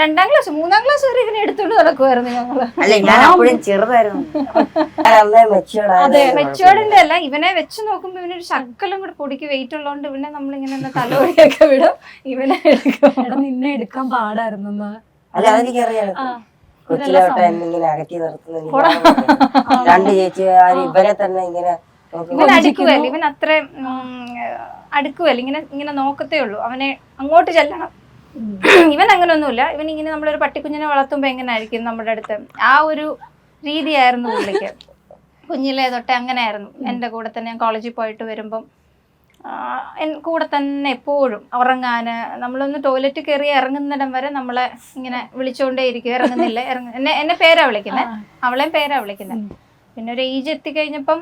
രണ്ടാം ക്ലാസ് മൂന്നാം ക്ലാസ് വരെ ഇവനെ എടുത്തോണ്ട് നടക്കുമായിരുന്നു ഞങ്ങൾ. അതെ അല്ല ഇവനെ വെച്ച് നോക്കുമ്പോ ഇവനൊരു ശക്കലും കൂടെ പൊടിക്ക് വെയിറ്റ് ഉള്ളതുകൊണ്ട് ഇവനെ നമ്മളിങ്ങനെ ഇങ്ങനെ തലവഴിയൊക്കെ വിടും ഇവനെ എടുക്കും. എടാ നിന്നെ എടുക്കാൻ പാടായിരുന്നു അല്ല അതെനിക്കറിയാം. ഇങ്ങനെ അകറ്റി നിർത്തുന്ന. രണ്ട് ചേച്ചി ഇവരെ തന്നെ ഇങ്ങനെ ഇവൻ അടുക്കുവല്ല ഇവൻ അത്ര അടുക്കുവല്ല ഇങ്ങനെ ഇങ്ങനെ നോക്കത്തേ ഉള്ളൂ. അവനെ അങ്ങോട്ട് ചെല്ലണം. ഇവൻ അങ്ങനെയൊന്നുമില്ല ഇവൻ ഇങ്ങനെ നമ്മളൊരു പട്ടിക്കുഞ്ഞിനെ എങ്ങനെ ആയിരിക്കും നമ്മുടെ അടുത്ത്? ആ ഒരു രീതിയായിരുന്നു പുള്ളിക്ക്. കുഞ്ഞിലെ തൊട്ടേ അങ്ങനെയായിരുന്നു. എന്റെ കൂടെ തന്നെ ഞാൻ കോളേജിൽ പോയിട്ട് വരുമ്പം കൂടെ തന്നെ എപ്പോഴും ഉറങ്ങാന് നമ്മളൊന്ന് ടോയ്ലറ്റ് കയറി ഇറങ്ങുന്നിടം വരെ നമ്മളെ ഇങ്ങനെ വിളിച്ചുകൊണ്ടേ ഇരിക്കും. ഇറങ്ങുന്നില്ല. ഇറങ്ങ എന്നെ എന്നെ പേരാ വിളിക്കുന്നത് അവളെയും പേരാ വിളിക്കുന്നത് പിന്നെ ഒരു ഏജ് എത്തിക്കഴിഞ്ഞപ്പം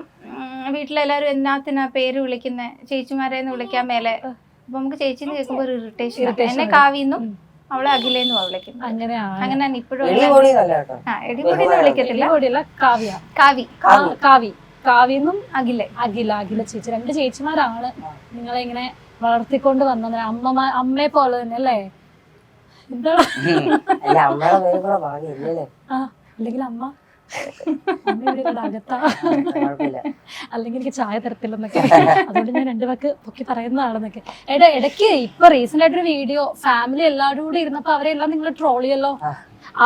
വീട്ടിലെല്ലാവരും എന്നാത്തിനാ പേര് വിളിക്കുന്നത് ചേച്ചിമാരെ വിളിക്കാൻ മേലെ അപ്പൊ നമുക്ക് ചേച്ചിന്ന് കേൾക്കുമ്പോ ഒരു ഇറിറ്റേഷൻ എന്നെ കാവിന്നും അവളെ അഖിലേന്നും വിളിക്കുന്നത് അങ്ങനെയാണ്. അങ്ങനെയാണ് ഇപ്പോഴും എടിപൊടി വിളിക്കത്തില്ല. കാവ്യ. കാവി കാവി കാവ്യെന്നും അഖില. അഖില അഖില ചേച്ചി. രണ്ട് ചേച്ചിമാരാണ് നിങ്ങളെ ഇങ്ങനെ വളർത്തിക്കൊണ്ട് വന്നത്. അമ്മ അമ്മയെ പോലെ തന്നെ അല്ലേ? എന്താ? അല്ലെങ്കിൽ അമ്മ അല്ലെങ്കിൽ എനിക്ക് ചായ തരത്തില്ലെന്നൊക്കെ. അതുകൊണ്ട് ഞാൻ രണ്ടു വാക്ക് പൊക്കി പറയുന്നതാണെന്നൊക്കെ എടാ ഇടയ്ക്ക് ഇപ്പൊ റീസെന്റ് ആയിട്ടൊരു വീഡിയോ ഫാമിലി എല്ലാവരും കൂടി ഇരുന്നപ്പോ അവരെല്ലാം നിങ്ങൾ ട്രോൾ ചെയ്യല്ലോ.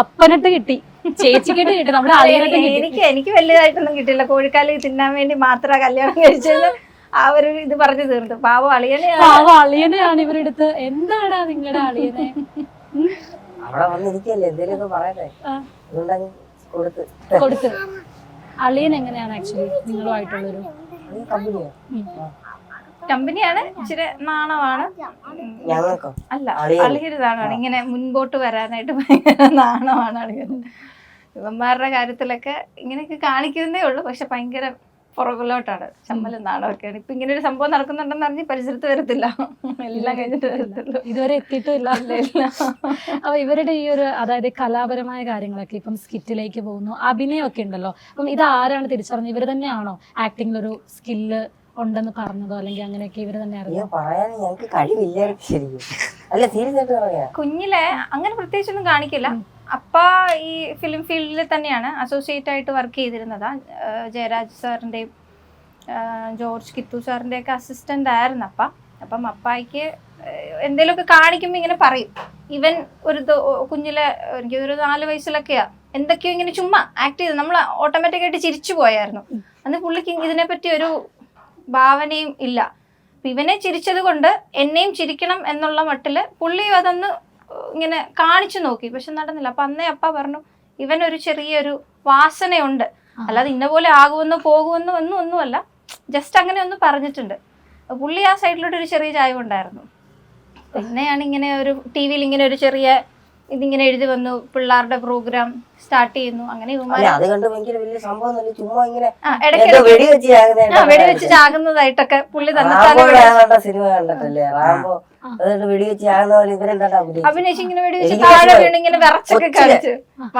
അപ്പനിട്ട് കിട്ടി. ചേച്ചിക്കിട്ട് കിട്ടി. നമ്മുടെ എനിക്ക് എനിക്ക് വലിയതായിട്ടൊന്നും കിട്ടില്ല കോഴിക്കാലി തിന്നാൻ വേണ്ടി മാത്രം കല്യാണം കഴിച്ചത് ആ ഒരു ഇത് പറഞ്ഞു തീർത്തു പാവ അളിയനെ പാവ അളിയനെയാണ് ഇവരെടുത്ത് എന്താടാ നിങ്ങളുടെ അളിയനെ? അവിടെ വന്നിരിക്കല്ലേ? എന്തെങ്കിലും പറയട്ടെ. കൊടുത്ത്. അളിയൻ എങ്ങനെയാണ് ആക്ച്വലി നിങ്ങളുമായിട്ടുള്ളൊരു. കമ്പനിയാണ്? ഇച്ചിരി നാണമാണ് അല്ല. അളിയൊരു നാണമാണ് ഇങ്ങനെ മുൻപോട്ട് വരാനായിട്ട് ഭയങ്കര നാണമാണ് അളിയൻ ഇവന്മാരുടെ കാര്യത്തിലൊക്കെ ഇങ്ങനെയൊക്കെ കാണിക്കുന്നേ ഉള്ളൂ. പക്ഷെ ഭയങ്കര പുറകിലോട്ടാണ്. ചമ്മലും നാടൊക്കെയാണ് ഇപ്പൊ ഇങ്ങനെ ഒരു സംഭവം നടക്കുന്നുണ്ടെന്ന് അറിഞ്ഞ് പരിസരത്ത് വരത്തില്ല. എല്ലാം കഴിഞ്ഞിട്ട് വരത്തുള്ളൂ ഇതുവരെ എത്തിയിട്ടില്ല. അപ്പൊ ഇവരുടെ ഈ ഒരു അതായത് കലാപരമായ കാര്യങ്ങളൊക്കെ ഇപ്പം സ്കിറ്റിലേക്ക് പോകുന്നു. അഭിനയമൊക്കെ ഉണ്ടല്ലോ. അപ്പം ഇത് ആരാണ് തിരിച്ചറിഞ്ഞത്? ഇവർ തന്നെയാണോ ആക്ടിംഗിൽ ഒരു സ്കില്ല് ഉണ്ടെന്ന് പറഞ്ഞതോ? അല്ലെങ്കിൽ അങ്ങനെയൊക്കെ ഇവർ തന്നെ അറിയാം പറയാൻ കഴിവില്ലായിരുന്നു ശരിക്കും. അല്ല സീരിയസ് ആയിട്ട് പറയാ കുഞ്ഞിലെ അങ്ങനെ പ്രത്യേകിച്ചൊന്നും കാണിക്കില്ല. അപ്പ ഈ ഫിലിം ഫീൽഡിൽ തന്നെയാണ് അസോസിയേറ്റ് ആയിട്ട് വർക്ക് ചെയ്തിരുന്നത്. ജയരാജ് സാറിന്റെയും ജോർജ് കിത്തു സാറിന്റെ ഒക്കെ അസിസ്റ്റന്റ് ആയിരുന്നു അപ്പ. അപ്പം അപ്പായിക്ക് എന്തെങ്കിലുമൊക്കെ കാണിക്കുമ്പോൾ ഇങ്ങനെ പറയും. ഇവൻ ഒരു കുഞ്ഞിലെ എനിക്ക് ഒരു നാല് വയസ്സിലൊക്കെയാ. എന്തൊക്കെയോ ഇങ്ങനെ ചുമ്മാ ആക്ട് ചെയ്ത് നമ്മൾ ഓട്ടോമാറ്റിക്കായിട്ട് ചിരിച്ചു പോയായിരുന്നു. അന്ന് പുള്ളിക്ക് ഇതിനെപ്പറ്റി ഒരു ഭാവനയും ഇല്ല. ഇവനെ ചിരിച്ചത് കൊണ്ട് എന്നെയും ചിരിക്കണം എന്നുള്ള മട്ടിൽ പുള്ളി അതൊന്ന് ഇങ്ങനെ കാണിച്ചു നോക്കി. പക്ഷെ നടന്നില്ല. അപ്പൊ അന്നേ അപ്പ പറഞ്ഞു ഇവനൊരു ചെറിയൊരു വാസനയുണ്ട്. അല്ലാതെ ഇന്ന പോലെ ആകുമെന്നോ പോകുമെന്നോ ഒന്നും ഒന്നുമല്ല. ജസ്റ്റ് അങ്ങനെ ഒന്ന് പറഞ്ഞിട്ടുണ്ട്. പുള്ളി ആ സൈഡിലോട്ട് ഒരു ചെറിയ ചായ ഉണ്ടായിരുന്നു പിന്നെയാണ് ഇങ്ങനെ ഒരു ടി വിയിൽ ഇങ്ങനെ ഒരു ചെറിയ ഇതിങ്ങനെ എഴുതി വന്നു പിള്ളേരുടെ പ്രോഗ്രാം സ്റ്റാർട്ട് ചെയ്യുന്നു. അങ്ങനെ അല്ല ഇവന്മാര് അത് കണ്ട് ഭയങ്കര വലിയ സംഭവം ചുമ്മാ ഇങ്ങനെ വെടിവെച്ച് ചാകുന്നതായിട്ടൊക്കെ പുള്ളി തന്നെ അഭിനയിച്ചിങ്ങനെ സിനിമ കണ്ടിട്ടല്ലേ? റാംബോ വെടിവെച്ച് ചാകുന്ന പോലെ ഇവരെന്താ അഭിനയിച്ചത് ഇങ്ങനെ വെടിവെച്ച് താഴെ. വീണ് ഇങ്ങനെ വിറച്ചൊക്കെ കളിച്ചു കാണിച്ചു.